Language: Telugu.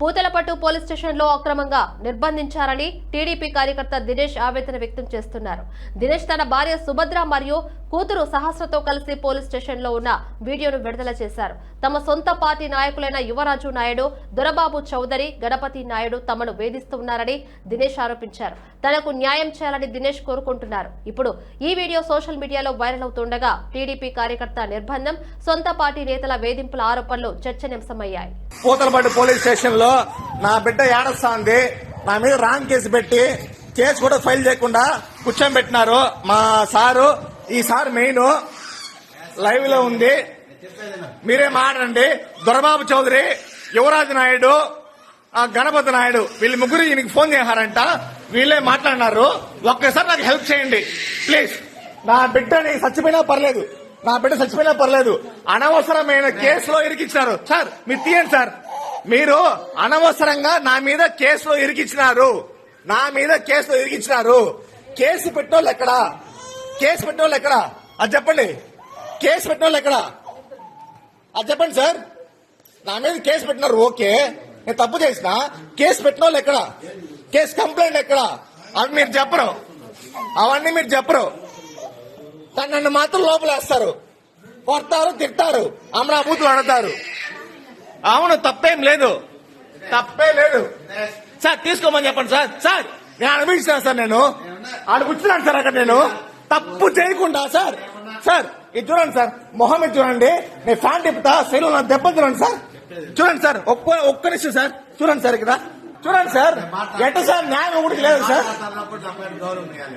పూతలపట్టు పోలీస్ స్టేషన్లో అక్రమంగా నిర్బంధించారని టీడీపీ కార్యకర్త దినేష్ ఆవేదన వ్యక్తం చేస్తున్నారు. దినేష్ తన భార్య సుభద్ర మరియు కూతురు సహస్రతో కలిసి పోలీస్ స్టేషన్లో ఉన్న వీడియోను విడుదల చేశారు. తమ సొంత పార్టీ నాయకులైన యువరాజు నాయుడు దొరబాబు చౌదరి గణపతి నాయుడు తమను వేధిస్తున్నారని దినేష్ ఆరోపించారు. తనకు న్యాయం చేయాలని దినేష్ కోరుకుంటున్నారు. ఇప్పుడు ఈ వీడియో సోషల్ మీడియాలో వైరల్ అవుతుండగా టీడీపీ కార్యకర్త నిర్బంధం సొంత పార్టీ నేతల వేధింపుల ఆరోపణలు చర్చనీయాంశమయ్యాయి. పూతలపట్టు పోలీస్ స్టేషన్లో నా బిడ్డ ఏడస్తాంది. నా మీద రాంగ్ కేసు పెట్టి కేసు కూడా ఫైల్ చేయకుండా కూర్చోబెట్టినారు మా సారు. ఈ సార్ మెయిన్ లైవ్లో ఉంది. మీరే మాట్లాడండి. దొరబాబు చౌదరి యువరాజు నాయుడు గణపతి నాయుడు వీళ్ళు ముగ్గురు ఈయనకి ఫోన్ చేశారంట. వీళ్ళే మాట్లాడినారు. ఒక్కసారి నాకు హెల్ప్ చేయండి. ప్లీజ్. నా బిడ్డని చచ్చిపోయినా పర్లేదు. నా బిడ్డ చచ్చిపోయినా పర్లేదు. అనవసరమైన కేసులో ఇరికిచ్చినారు. సార్ మీరు తీయండి సార్. మీరు అనవసరంగా నా మీద కేసులో ఇరికిచ్చినారు. నా మీద కేసులో ఇరికిచ్చినారు. కేసు పెట్టోళ్ళు ఎక్కడ? కేసు పెట్టోళ్ళు ఎక్కడ? అది చెప్పండి. కేసు వాళ్ళు ఎక్కడ? అది చెప్పండి సార్. నా మీద కేసు పెట్టినారు ఓకే. నేను తప్పు చేసిన కేసు పెట్టిన వాళ్ళు ఎక్కడ? కేసు కంప్లైంట్ ఎక్కడ? అవి మీరు చెప్పరు. అవన్నీ మీరు చెప్పరు. కానీ నన్ను మాత్రం లోపలేస్తారు కొడతారు తిడతారు అమరాబూతులు అడతారు. అవును తప్పేం లేదు. తప్పే లేదు. సార్ తీసుకోమని చెప్పండి సార్. సార్ నేను అనుభవించాను సార్ నేను. ఆడ కూర్చున్నాను సార్ అక్కడ నేను. తప్పు చేయకుండా సార్ సార్ ఇది చూడండి సార్ మొహం ఇది చూడండి నేను ఫ్యాన్ తిప్పుతా సెలవు నా దెబ్బ చూడండి సార్. చూడండి సార్ ఒక్క ఒక్క నిమిషం సార్ చూడండి సార్ ఇక్కడ. చూడండి సార్ ఎట్ట సార్ న్యాయం ఒకటి లేదు సార్.